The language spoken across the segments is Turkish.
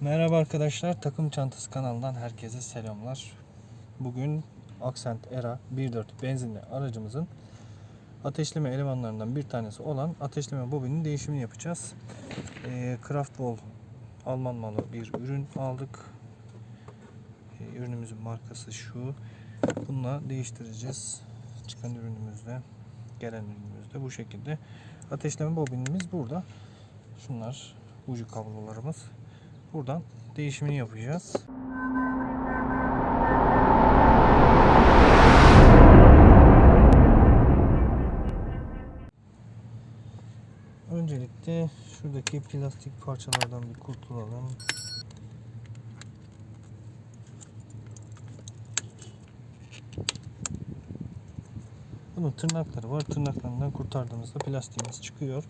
Merhaba arkadaşlar, Takım Çantası kanalından herkese selamlar. Bugün Accent Era 1.4 benzinli aracımızın ateşleme elemanlarından bir tanesi olan ateşleme bobinin değişimini yapacağız. Ee, Kraftwol Alman malı bir ürün aldık. Ee, ürünümüzün markası şu. Bununla değiştireceğiz. Çıkan ürünümüzde, gelen ürünümüzde bu şekilde. Ateşleme bobinimiz burada. Şunlar ucu kablolarımız. Buradan değişimini yapacağız. Öncelikle şuradaki plastik parçalardan bir kurtulalım. Bunun tırnakları var. Tırnaklarından kurtardığımızda plastiğimiz çıkıyor.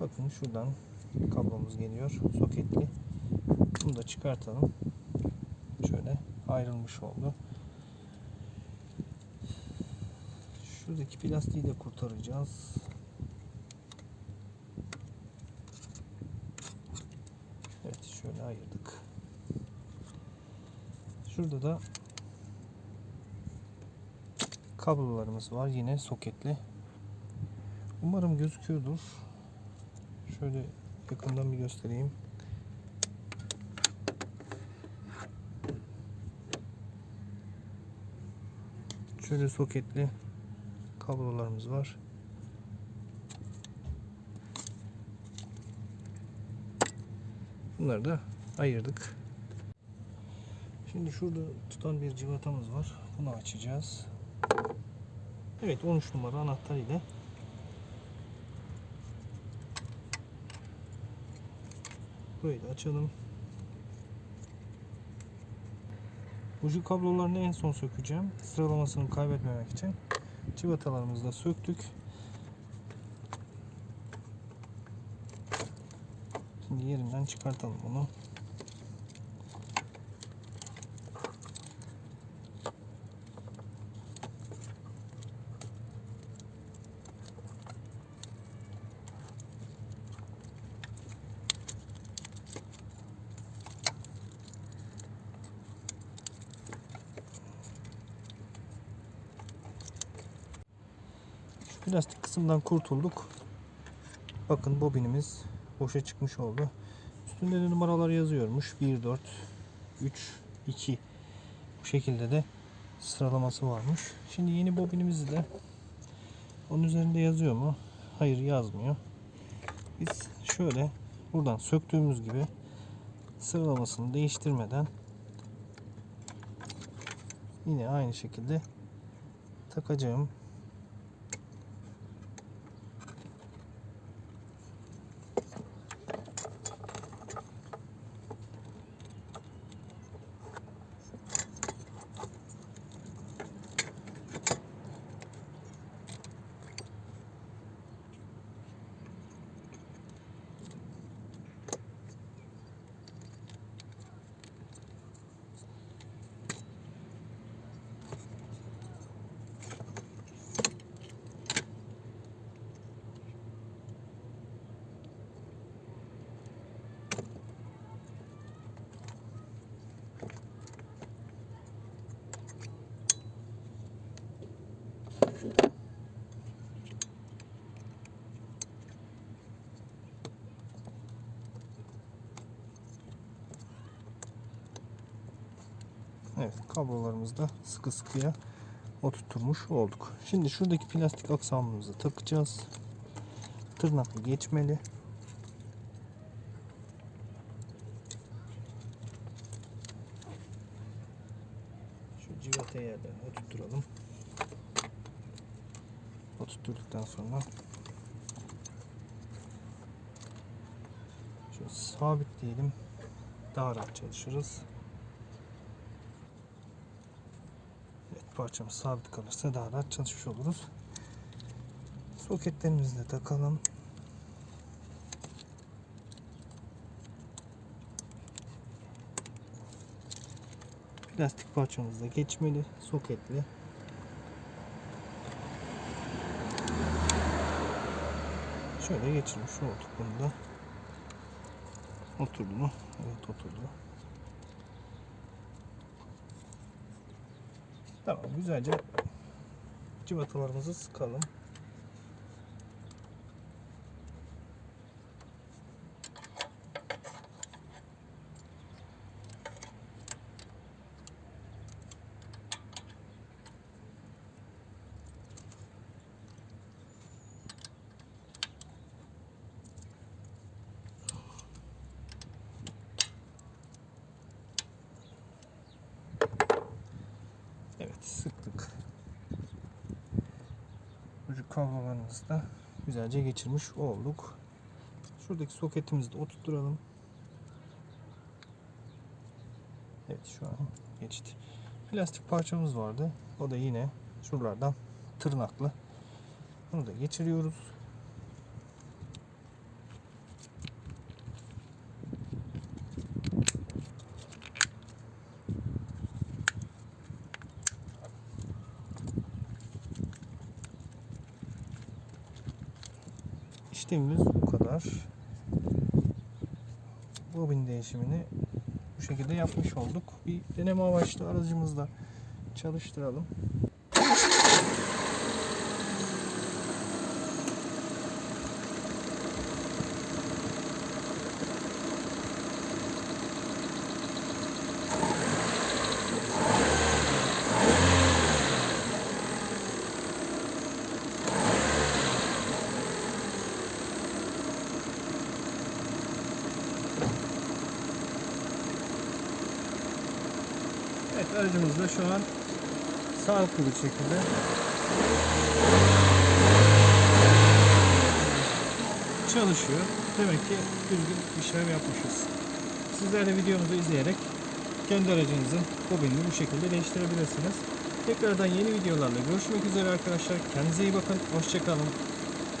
Bakın şuradan kablomuz geliyor. Soketli. Bunu da çıkartalım. Şöyle ayrılmış oldu. Şuradaki plastiği de kurtaracağız. Evet şöyle ayırdık. Şurada da kablolarımız var yine soketli. Umarım gözüküyordur. Şöyle yakından bir göstereyim. Şöyle soketli kablolarımız var. Bunları da ayırdık. Şimdi şurada tutan bir civatamız var. Bunu açacağız. Evet 13 numara anahtar ile da açalım. Ucu kablolarını en son sökeceğim. Sıralamasını kaybetmemek için. Civatalarımızı da söktük. Şimdi yerinden çıkartalım bunu. Şu plastik kısımdan kurtulduk. Bakın bobinimiz boşa çıkmış oldu. Üstünde de numaralar yazıyormuş. 1, 4, 3, 2 bu şekilde de sıralaması varmış. Şimdi yeni bobinimizi de onun üzerinde yazıyor mu? Hayır yazmıyor. Biz şöyle buradan söktüğümüz gibi sıralamasını değiştirmeden yine aynı şekilde takacağım. Evet kablolarımızı da sıkı sıkıya oturtmuş olduk. Şimdi şuradaki plastik aksamımızı takacağız. Tırnaklı geçmeli. Şu civata yerlerine oturtturalım. Oturtturduktan sonra şöyle sabitleyelim. Daha rahat çalışırız. Parçamız sabit kalırsa daha rahat çalışmış oluruz. Soketlerimizi de takalım. Plastik parçamız da geçmeli, soketli. Şöyle geçirmiş olduk bunu da. Oturdu mu? Evet oturdu. Tamam güzelce cıvatalarımızı sıkalım. Evet sıktık. Ucu kablolarımızı da güzelce geçirmiş olduk. Şuradaki soketimizi de oturtturalım. Evet şu an geçti. Plastik parçamız vardı. O da yine şuralardan tırnaklı. Bunu da geçiriyoruz. İşlemimiz bu kadar. Bobin değişimini bu şekilde yapmış olduk. Bir deneme amaçlı aracımızda çalıştıralım. Aracımız da şu an sağlıklı bir şekilde çalışıyor. Demek ki düzgün işlem yapmışız. Sizler de videomuzu izleyerek kendi aracınızın bobinini bu şekilde değiştirebilirsiniz. Tekrardan yeni videolarla görüşmek üzere arkadaşlar. Kendinize iyi bakın. Hoşçakalın.